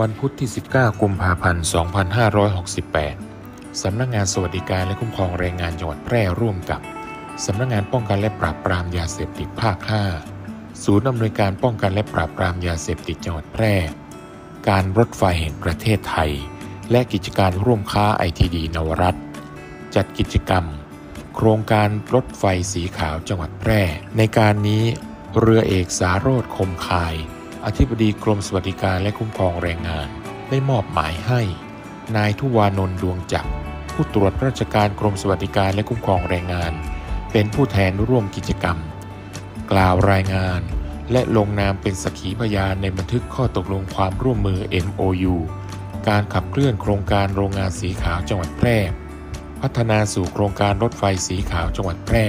วันพุธที่ 19 กุมภาพันธ์ 2568 สำนักงานสวัสดิการและคุ้มครองแรงงานจังหวัดแพร่ร่วมกับ สำนักงานป้องกันและปราบปรามยาเสพติดภาค 5 ศูนย์อำนวยการป้องกันและปราบปรามยาเสพติดจังหวัดแพร่ การรถไฟแห่งประเทศไทย และกิจการร่วมค้าไอทีดีนวรัตจัดกิจกรรม โครงการรถไฟสีขาวจังหวัดแพร่ ในการนี้เรือเอกสารโรธคมคาย อธิบดีกรมสวัสดิการและคุ้มครองแรงงาน ได้มอบหมายให้ นายทุวานนท์ดวงจักรผู้ตรวจราชการกรมสวัสดิการและคุ้มครองแรงงาน เป็นผู้แทนร่วมกิจกรรม กล่าวรายงาน และลงนามเป็นสักขีพยานในบันทึกข้อตกลงความร่วมมือ MOU การขับเคลื่อนโครงการโรงงานสีขาวจังหวัดแพร่ พัฒนาสู่โครงการรถไฟสีขาวจังหวัดแพร่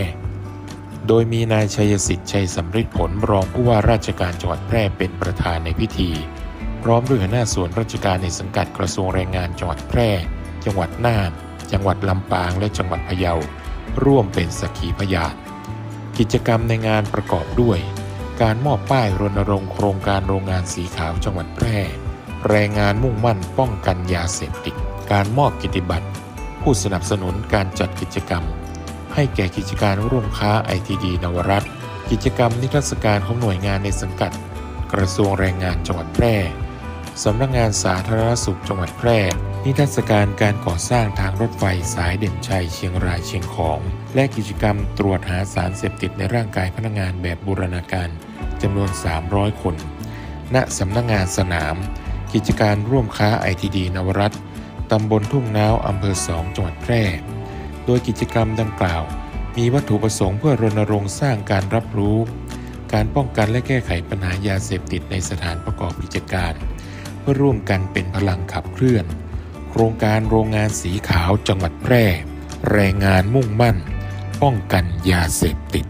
โดยมีนายชัยสิทธิ์ชัยสำริดผลรองผู้ว่าราชการจังหวัดแพร่เป็นประธานในพิธี พร้อมด้วยหัวหน้าส่วนราชการในสังกัดกระทรวงแรงงานจังหวัดแพร่ จังหวัดน่าน จังหวัดลำปางและจังหวัดพะเยา ร่วมเป็นสักขีพยานกิจกรรมในงานประกอบด้วย การมอบป้ายรณรงค์โครงการโรงงานสีขาวจังหวัดแพร่ แรงงานมุ่งมั่นป้องกันยาเสพติด การมอบกิตติบัตรผู้สนับสนุนการจัดกิจกรรม ให้แก่กิจการร่วมค้าไอทีดีนวรัตกิจกรรมนิทรรศการของหน่วยงานในสังกัด กระทรวงแรงงานจังหวัดแพร่สำนักงานสาธารณสุขจังหวัดแพร่ นิทรรศการการก่อสร้างทางรถไฟสายเด่นชัยเชียงรายเชียงของ และกิจกรรมตรวจหาสารเสพติดในร่างกายพนักงานแบบบูรณาการจำนวน 300 คน ณ สำนักงานสนาม กิจการร่วมค้าไอทีดีนวรัตตำบลทุ่งน้าวอำเภอสองจังหวัดแพร่ ดยกิจกรรมดังกล่าว มีวัตถุประสงค์เพื่อรณรงค์สร้างการรับรู้ การป้องกันและแก้ไขปัญหายาเสพติดในสถานประกอบกิจการ เพื่อร่วมกันเป็นพลังขับเคลื่อน โครงการโรงงานสีขาวจังหวัดแพร่ แรงงานมุ่งมั่น ป้องกันยาเสพติด